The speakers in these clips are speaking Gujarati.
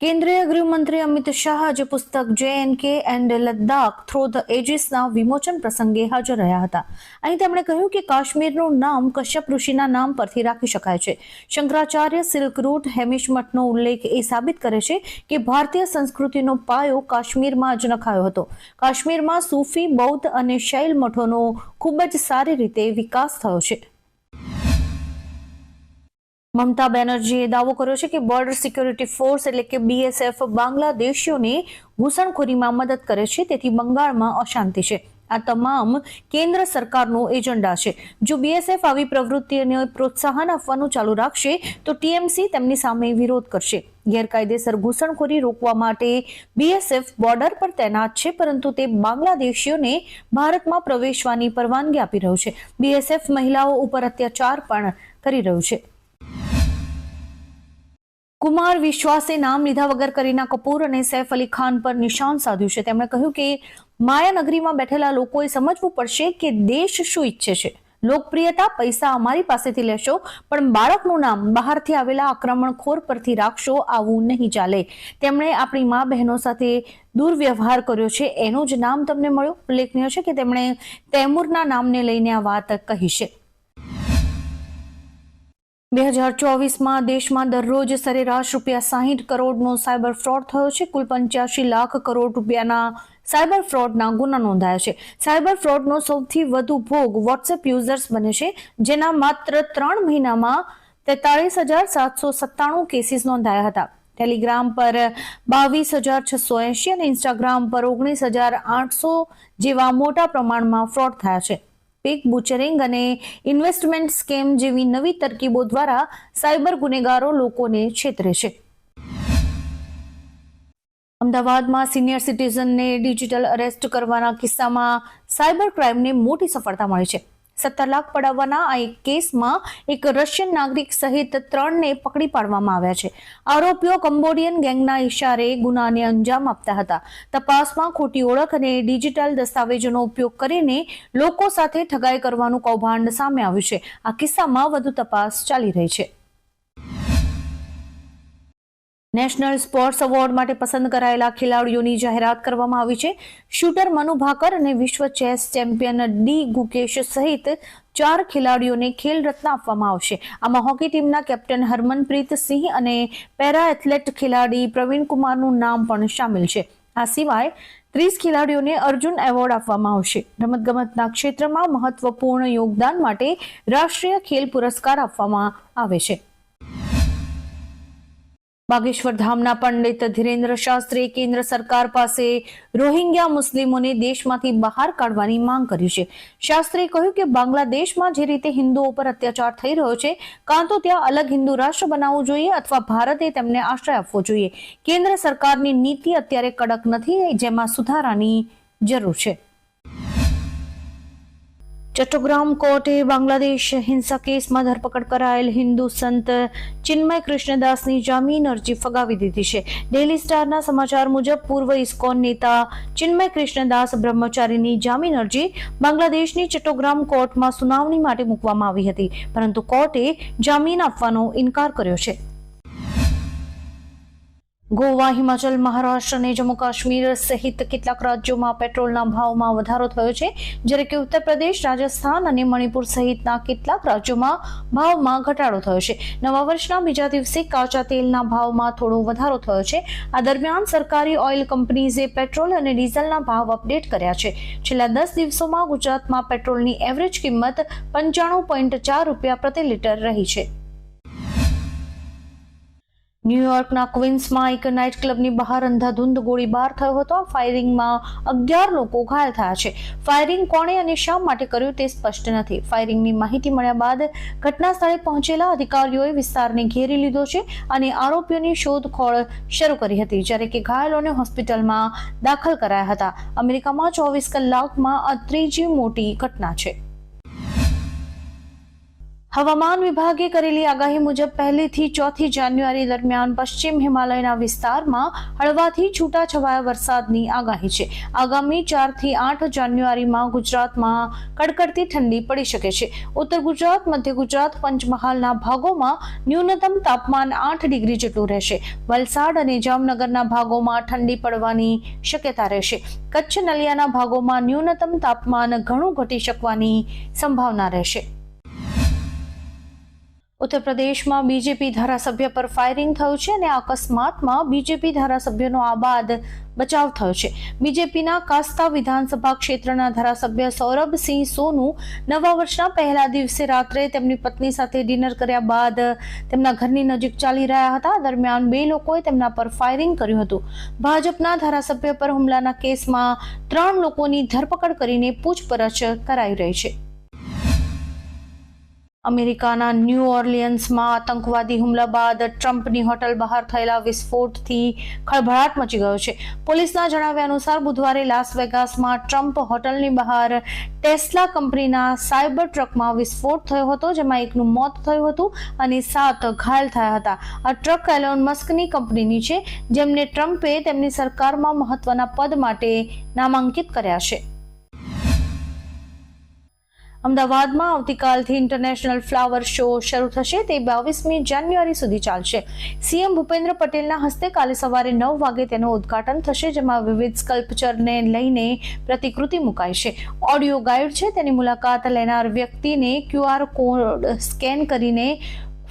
કેન્દ્રીય ગૃહમંત્રી અમિત શાહ આજે પુસ્તક J and K and Ladakh through the એજીસના વિમોચન પ્રસંગે હાજર રહ્યા હતા. અહીં તેમણે કહ્યું કે કાશ્મીરનું નામ કશ્યપ ઋષિના નામ પરથી રાખી શકાય છે. શંકરાચાર્ય સિલ્ક રૂટ હેમિશ મઠનો ઉલ્લેખ એ સાબિત કરે છે કે ભારતીય સંસ્કૃતિનો પાયો કાશ્મીરમાં જ નખાયો હતો. કાશ્મીરમાં સૂફી, બૌદ્ધ અને શૈલ મઠોનો ખૂબ જ સારી રીતે વિકાસ થયો છે. મમતા બેનર્જીએ દાવો કર્યો છે કે બોર્ડર સિક્યોરિટી ફોર્સ એટલે કે બીએસએફ બાંગ્લાદેશીઓને ઘૂસણખોરીમાં મદદ કરે છે, તેથી બંગાળમાં અશાંતિ છે. આ તમામ કેન્દ્ર સરકારનો એજન્ડા છે. જો બીએસએફ આવી પ્રવૃત્તિને પ્રોત્સાહન આપવાનું ચાલુ રાખશે, તો ટીએમસી તેમની સામે વિરોધ કરશે. ગેરકાયદેસર ઘૂસણખોરી રોકવા માટે બીએસએફ બોર્ડર પર તૈનાત છે, પરંતુ તે બાંગ્લાદેશીઓને ભારતમાં પ્રવેશવાની પરવાનગી આપી રહ્યું છે. બીએસએફ મહિલાઓ ઉપર અત્યાચાર પણ કરી રહ્યું છે. કુમાર વિશ્વાસે નામ લીધા વગર કરીના કપૂર અને સૈફ અલી ખાન પર નિશાન સાધ્યું છે. તેમણે કહ્યું કે માયાનગરીમાં બેઠેલા લોકોએ સમજવું પડશે કે દેશ શું ઈચ્છે છે. લોકપ્રિયતા પૈસા અમારી પાસેથી લેશો, પણ બાળકનું નામ બહારથી આવેલા આક્રમણખોર પરથી રાખશો આવું નહીં ચાલે. તેમણે આપણી મા બહેનો સાથે દુર્વ્યવહાર કર્યો છે. એનું જ નામ તમને મળ્યું? ઉલ્લેખનીય છે કે તેમણે તૈમૂરના નામને લઈને આ વાત કહી છે. બે હજાર ચોવીસમાં દેશમાં દરરોજ સરેરાશ રૂપિયા સાહીઠ કરોડનો સાયબર ફ્રોડ થયો છે. કુલ પંચ્યાસી લાખ કરોડ રૂપિયાના સાયબર ફ્રોડના ગુના નોંધાયા છે. સાયબર ફ્રોડનો સૌથી વધુ ભોગ વોટ્સએપ યુઝર્સ બને છે, જેના માત્ર ત્રણ મહિનામાં તેતાળીસ હજાર સાતસો સત્તાણું કેસીસ નોંધાયા હતા. ટેલિગ્રામ પર બાવીસ હજાર છસો એંશી અને ઇન્સ્ટાગ્રામ પર ઓગણીસ હજાર આઠસો જેવા મોટા પ્રમાણમાં ફ્રોડ થયા છે. પેક બુચરિંગ અને ઇન્વેસ્ટમેન્ટ સ્કેમ જેવી નવી તરકીબો દ્વારા સાયબર ગુનેગારો લોકોને છેતરે છે. અમદાવાદમાં સિનિયર સિટીઝનને ડિજિટલ અરેસ્ટ કરવાના કિસ્સામાં સાયબર ક્રાઇમને મોટી સફળતા મળી છે. સત્તર પડાવવાના આ એક કેસમાં એક રશિયન નાગરિક સહિત ત્રણને પકડી પાડવામાં આવ્યા છે. આરોપીઓ કંબોડિયન ગેંગના ઇશારે ગુનાને અંજામ આપતા હતા. તપાસમાં ખોટી ઓળખ અને ડિજિટલ દસ્તાવેજોનો ઉપયોગ કરીને લોકો સાથે ઠગાઈ કરવાનું કૌભાંડ સામે આવ્યું છે. આ કિસ્સામાં વધુ તપાસ ચાલી રહી છે. નેશનલ સ્પોર્ટ્સ એવોર્ડ માટે પસંદ કરાયેલા ખેલાડીઓની જાહેરાત કરવામાં આવી છે. શૂટર મનુ ભાકર અને વિશ્વ ચેસ ચેમ્પિયન ડી ગુકેશ સહિત ચાર ખેલાડીઓને ખેલ રત્ન આપવામાં આવશે. આમાં હોકી ટીમના કેપ્ટન હરમનપ્રીત સિંહ અને પેરા એથ્લેટ ખેલાડી પ્રવીણ કુમારનું નામ પણ સામેલ છે. આ સિવાય ત્રીસ ખેલાડીઓને અર્જુન એવોર્ડ આપવામાં આવશે. રમતગમતના ક્ષેત્રમાં મહત્વપૂર્ણ યોગદાન માટે રાષ્ટ્રીય ખેલ પુરસ્કાર આપવામાં આવે છે. બાગેશ્વર ધામના પંડિત ધીરેન્દ્ર શાસ્ત્રીએ કેન્દ્ર સરકાર પાસે રોહિંગ્યા મુસ્લિમોને દેશમાંથી બહાર કાઢવાની માંગ કરી છે. શાસ્ત્રીએ કહ્યું કે બાંગ્લાદેશમાં જે રીતે હિન્દુઓ પર અત્યાચાર થઈ રહ્યો છે, કાં તો ત્યાં અલગ હિન્દુ રાષ્ટ્ર બનાવવું જોઈએ અથવા ભારતે તેમને આશ્રય આપવો જોઈએ. કેન્દ્ર સરકારની નીતિ અત્યારે કડક નથી, જેમાં સુધારાની જરૂર છે. ચટ્ટોગ્રામ કોર્ટે બાંગ્લાદેશ હિંસા કેસમાં ધરપકડ કરાયેલ હિન્દુ સંત ચિન્મય કૃષ્ણદાસની જામીન અરજી ફગાવી દીધી છે ડેલી સ્ટારના સમાચાર મુજબ, પૂર્વ ઇસ્કોન નેતા ચિન્મય કૃષ્ણદાસ બ્રહ્મચારીની જામીન અરજી બાંગ્લાદેશની ચટ્ટોગ્રામ કોર્ટમાં સુનાવણી માટે મૂકવામાં આવી હતી. પરંતુ કોર્ટે જામીન આપવાનો ઇનકાર કર્યો છે. ગોવા, હિમાચલ, મહારાષ્ટ્ર અને જમ્મુ કાશ્મીર સહિત કેટલાક રાજ્યોમાં પેટ્રોલના ભાવમાં વધારો થયો છે. જ્યારે કે ઉત્તર પ્રદેશ, રાજસ્થાન અને મણિપુર સહિતના કેટલાક રાજ્યોમાં ભાવમાં ઘટાડો થયો છે. નવા વર્ષના બીજા દિવસે કાચા તેલના ભાવમાં થોડો વધારો થયો છે. આ દરમિયાન સરકારી ઓઇલ કંપનીઝે પેટ્રોલ અને ડીઝલના ભાવ અપડેટ કર્યા છે. છેલ્લા દસ દિવસોમાં ગુજરાતમાં પેટ્રોલની એવરેજ કિંમત પંચાણું પોઈન્ટ ચાર રૂપિયા પ્રતિ લીટર રહી છે. ન્યુયોર્કના ક્વિન્સમાં એક નાઇટ ક્લબની બહાર અંધાધૂંધ ગોળીબાર થયો હતો. ફાયરિંગમાં અગિયાર લોકો ઘાયલ થયા છે. ફાયરિંગ કોણે અને શા માટે કર્યું તે સ્પષ્ટ નથી. ફાયરિંગની માહિતી મળ્યા બાદ ઘટના સ્થળે પહોંચેલા અધિકારીઓએ વિસ્તારને ઘેરી લીધો છે અને આરોપીઓની શોધખોળ શરૂ કરી હતી, જ્યારે કે ઘાયલોને હોસ્પિટલમાં દાખલ કરાયા હતા. અમેરિકામાં ચોવીસ કલાકમાં આ ત્રીજી મોટી ઘટના છે. હવામાન વિભાગે કરેલી આગાહી મુજબ પહેલીથી ચોથી જાન્યુઆરી દરમિયાન પશ્ચિમ હિમાલયના વિસ્તારમાં હળવાથી છૂટાછવાયા વરસાદની આગાહી છે. આગામી ચારથી આઠ જાન્યુઆરીમાં ગુજરાતમાં કડકડતી ઠંડી પડી શકે છે. ઉત્તર ગુજરાત, મધ્ય ગુજરાત પંચમહાલના ભાગોમાં ન્યૂનતમ તાપમાન આઠ ડિગ્રી જેટલું રહેશે. વલસાડ અને જામનગરના ભાગોમાં ઠંડી પડવાની શક્યતા રહેશે. કચ્છ નલિયાના ભાગોમાં ન્યૂનતમ તાપમાન ઘણું ઘટી શકવાની સંભાવના રહેશે. ઉત્તર પ્રદેશમાં બીજેપી ધારાસભ્ય પર ફાયરિંગ થયું છે અને આ અકસ્માતમાં બીજેપી ધારાસભ્યનો આબાદ બચાવ થયો છે. બીજેપીના કાસ્તા વિધાનસભા ક્ષેત્રના ધારાસભ્ય સૌરભસિંહ સોનુ નવા વર્ષના પહેલા દિવસે રાત્રે તેમની પત્ની સાથે ડિનર કર્યા બાદ તેમના ઘરની નજીક ચાલી રહ્યા હતા. દરમિયાન બે લોકોએ તેમના પર ફાયરિંગ કર્યું હતું. ભાજપના ધારાસભ્ય પર હુમલાના કેસમાં ત્રણ લોકોની ધરપકડ કરીને પૂછપરછ કરાઈ રહી છે. અમેરિકાના ન્યૂ ઓર્લિયન્સમાં આતંકવાદી હુમલા બાદ ટ્રમ્પની હોટલ બહાર થયેલા વિસ્ફોટથી ખળભળાટ મચી ગયો છે. પોલીસના જણાવ્યા અનુસાર બુધવારે લાસ વેગાસમાં ટ્રમ્પ હોટલની બહાર ટેસ્લા કંપનીના સાયબર ટ્રકમાં વિસ્ફોટ થયો હતો, જેમાં એકનું મોત થયું હતું અને સાત ઘાયલ થયા હતા. આ ટ્રક એલોન મસ્કની કંપનીની છે જેમને ટ્રમ્પે તેમની સરકારમાં મહત્વના પદ માટે નામાંકિત કર્યા છે. અમદાવાદમાં આવતીકાલથી ઇન્ટરનેશનલ ફ્લાવર શો શરૂ થશે. તે બાવીસમી જાન્યુઆરી સુધી ચાલશે. સીએમ ભૂપેન્દ્ર પટેલના હસ્તે કાલે સવારે નવ વાગે તેનું ઉદ્ઘાટન થશે, જેમાં વિવિધ સ્કલ્પચરને લઈને પ્રતિકૃતિ મુકાય છે. ઓડિયો ગાઈડ છે. તેની મુલાકાત લેનાર વ્યક્તિને ક્યુઆર કોડ સ્કેન કરીને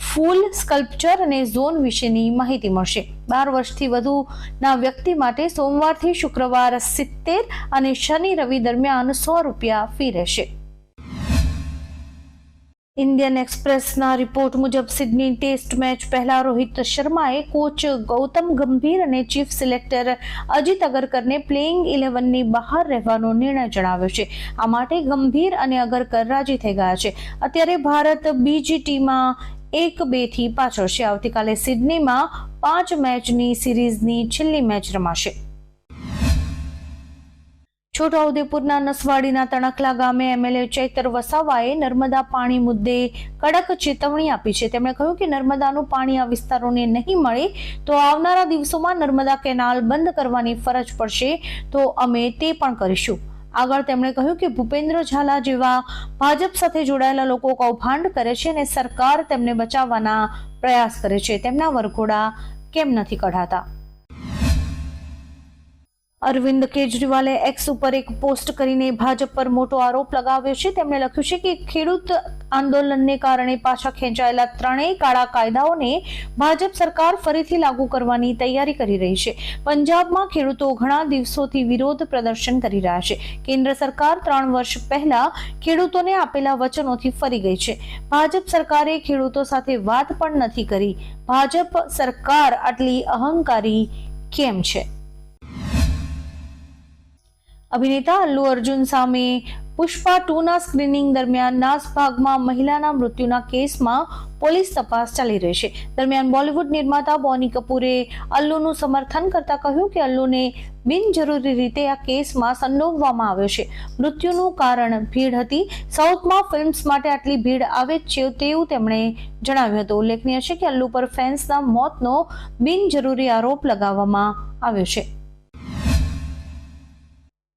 ફૂલ સ્કલ્પચર અને ઝોન વિશેની માહિતી મળશે. બાર વર્ષથી વધુના વ્યક્તિ માટે સોમવારથી શુક્રવાર સિત્તેર અને શનિ રવિ દરમિયાન સો રૂપિયા ફી રહેશે. ઇન્ડિયન એક્સપ્રેસના રિપોર્ટ મુજબ સિડની ટેસ્ટ મેચ પહેલા રોહિત શર્માએ કોચ ગૌતમ ગંભીર અને ચીફ સિલેક્ટર અજીત અગરકરને પ્લેઇંગ ઇલેવનની બહાર રહેવાનો નિર્ણય જણાવ્યો છે. આ માટે ગંભીર અને અગરકર રાજી થઈ ગયા છે. અત્યારે ભારત બીજી ટીમમાં એક બેથી પાછળ છે. આવતીકાલે સિડનીમાં પાંચ મેચની સિરીઝની છેલ્લી મેચ રમાશે. છોટાઉદેપુરના નસવાડીના તણકલા ગામે એમએલએ ચૈતર વસાવાએ નર્મદા પાણી મુદ્દે કડક ચેતવણી આપી છે. તેમણે કહ્યું કે નર્મદાનું પાણી આ વિસ્તારોને નહીં મળે તો આવનારા દિવસોમાં નર્મદા કેનાલ બંધ કરવાની ફરજ પડશે તો અમે તે પણ કરીશું. આગળ તેમણે કહ્યું કે ભૂપેન્દ્ર ઝાલા જેવા ભાજપ સાથે જોડાયેલા લોકો કૌભાંડ કરે છે અને સરકાર તેમને બચાવવાના પ્રયાસ કરે છે. તેમના વરઘોડા કેમ નથી કઢાતા? અરવિંદ કેજરીવાલે એક્સ ઉપર એક પોસ્ટ કરીને ભાજપ પર મોટો આરોપ લગાવ્યો છે. તેમણે લખ્યું છે કે ખેડૂત આંદોલનને કારણે પાછા ખેંચાયેલા ત્રણેય કાળા કાયદાઓને ભાજપ સરકાર ફરીથી લાગુ કરવાની તૈયારી કરી રહી છે. પંજાબમાં ખેડૂતો ઘણા દિવસોથી વિરોધ પ્રદર્શન કરી રહ્યા છે. કેન્દ્ર સરકાર ત્રણ વર્ષ પહેલા ખેડૂતોને આપેલા વચનોથી ફરી ગઈ છે. ભાજપ સરકારે ખેડૂતો સાથે વાત પણ નથી કરી. ભાજપ સરકાર આટલી અહંકારી કેમ છે? અભિનેતા અલ્લુ અર્જુન સામે પુષ્પા ટુના સ્ક્રીનિંગ દરમિયાન નાસભાગમાં મહિલાના મૃત્યુના કેસમાં પોલીસ તપાસ ચાલી રહી છે. દરમિયાન બોલિવૂડ નિર્માતા બોની કપૂરે અલ્લુનું સમર્થન કરતા કહ્યું કે અલ્લુને બિનજરૂરી રીતે આ કેસમાં સંડોવવામાં આવ્યો છે. મૃત્યુનું કારણ ભીડ હતી. સાઉથમાં ફિલ્મ્સ માટે આટલી ભીડ આવે છે તેવું તેમણે જણાવ્યું હતું. ઉલ્લેખનીય છે કે અલ્લુ પર ફેન્સના મોતનો બિનજરૂરી આરોપ લગાવવામાં આવ્યો છે.